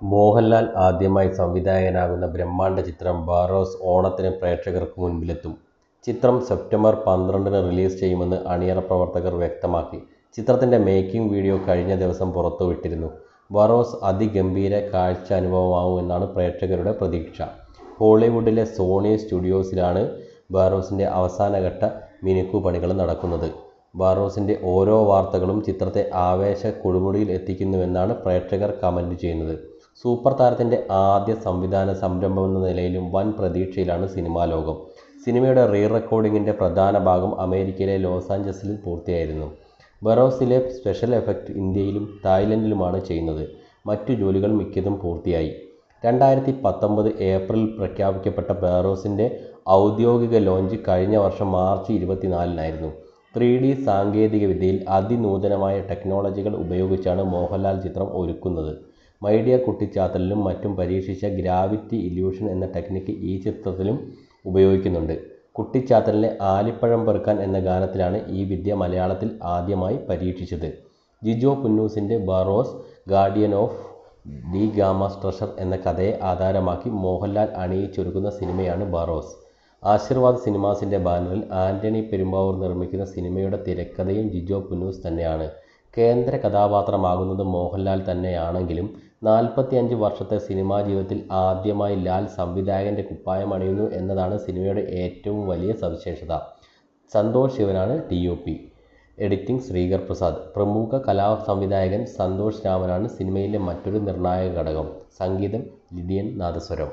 മോഹൻലാൽ ആദ്യമായി സംവിധായകനാകുന്ന ബ്രഹ്മാണ്ഡ ചിത്രം ബാറോസ് ഓണത്തിന് പ്രേക്ഷകർക്ക് മുൻപിലെത്തും. ചിത്രം സെപ്റ്റംബർ പന്ത്രണ്ടിന് റിലീസ് ചെയ്യുമെന്ന് അണിയറ പ്രവർത്തകർ വ്യക്തമാക്കി. ചിത്രത്തിന്റെ മേക്കിംഗ് വീഡിയോ കഴിഞ്ഞ ദിവസം പുറത്തുവിട്ടിരുന്നു. ബറോസ് അതിഗംഭീര കാഴ്ച അനുഭവമാകുമെന്നാണ് പ്രേക്ഷകരുടെ പ്രതീക്ഷ. ഹോളിവുഡിലെ സോണി സ്റ്റുഡിയോസിലാണ് ബാറോസിന്റെ അവസാനഘട്ട മിനുക്കുപണികൾ നടക്കുന്നത്. ബാറോസിന്റെ ഓരോ വാർത്തകളും ചിത്രത്തെ ആവേശ കൊടുമുടിയിൽ എത്തിക്കുന്നുവെന്നാണ് പ്രേക്ഷകർ കമന്റ് ചെയ്യുന്നത്. സൂപ്പർ താരത്തിന്റെ ആദ്യ സംവിധാന സംരംഭം എന്ന നിലയിലും വൻ പ്രതീക്ഷയിലാണ് സിനിമാ ലോകം. സിനിമയുടെ റീ റെക്കോർഡിങ്ങിന്റെ പ്രധാന ഭാഗം അമേരിക്കയിലെ ലോസ് ആഞ്ചലസിൽ പൂർത്തിയായിരുന്നു. ബറോസിലെ സ്പെഷ്യൽ എഫക്റ്റ് ഇന്ത്യയിലും തായ്ലൻഡിലുമാണ് ചെയ്യുന്നത്. മറ്റു ജോലികൾ മിക്കതും പൂർത്തിയായി. രണ്ടായിരത്തി പത്തൊമ്പത് ഏപ്രിൽ പ്രഖ്യാപിക്കപ്പെട്ട ബറോസിന്റെ ഔദ്യോഗിക ലോഞ്ച് കഴിഞ്ഞ വർഷം മാർച്ച് ഇരുപത്തിനാലിനായിരുന്നു. ത്രീ ഡി സാങ്കേതികവിദ്യയിൽ അതിനൂതനമായ ടെക്നോളജികൾ ഉപയോഗിച്ചാണ് മോഹൻലാൽ ചിത്രം ഒരുക്കുന്നത്. മൈ കുട്ടിച്ചാത്തലിലും മറ്റും പരീക്ഷിച്ച ഗ്രാവിറ്റി ഇല്യൂഷൻ എന്ന ടെക്നിക്ക് ഈ ചിത്രത്തിലും ഉപയോഗിക്കുന്നുണ്ട്. കുട്ടിച്ചാത്തലിലെ ആലിപ്പഴം പെറുക്കാൻ എന്ന ഗാനത്തിലാണ് ഈ വിദ്യ മലയാളത്തിൽ ആദ്യമായി പരീക്ഷിച്ചത്. Jijo പുന്നൂസിന്റെ Barroz guardian of the Gama's treasure എന്ന കഥയെ ആധാരമാക്കി മോഹൻലാൽ അണിയിച്ചൊരുക്കുന്ന സിനിമയാണ് ബറോസ്. ആശീർവാദ് സിനിമാസിന്റെ ബാനറിൽ ആന്റണി പെരുമ്പാവൂർ നിർമ്മിക്കുന്ന സിനിമയുടെ തിരക്കഥയും ജിജോ പുന്നൂസ് തന്നെയാണ്. കേന്ദ്ര കഥാപാത്രമാകുന്നത് മോഹൻലാൽ തന്നെയാണെങ്കിലും നാൽപ്പത്തിയഞ്ച് വർഷത്തെ സിനിമാ ജീവിതത്തിൽ ആദ്യമായി ലാൽ സംവിധായകന്റെ കുപ്പായം അണിയുന്നു എന്നതാണ് സിനിമയുടെ ഏറ്റവും വലിയ സവിശേഷത. സന്തോഷ് ശിവനാണ് ഡിഒപി. എഡിറ്റിംഗ് ശ്രീകർ പ്രസാദ്. പ്രമുഖ കലാ സംവിധായകൻ സന്തോഷ് രാമനാണ് സിനിമയിലെ മറ്റൊരു നിർണായക ഘടകം. സംഗീതം ലിഡിയൻ നാദസ്വരം.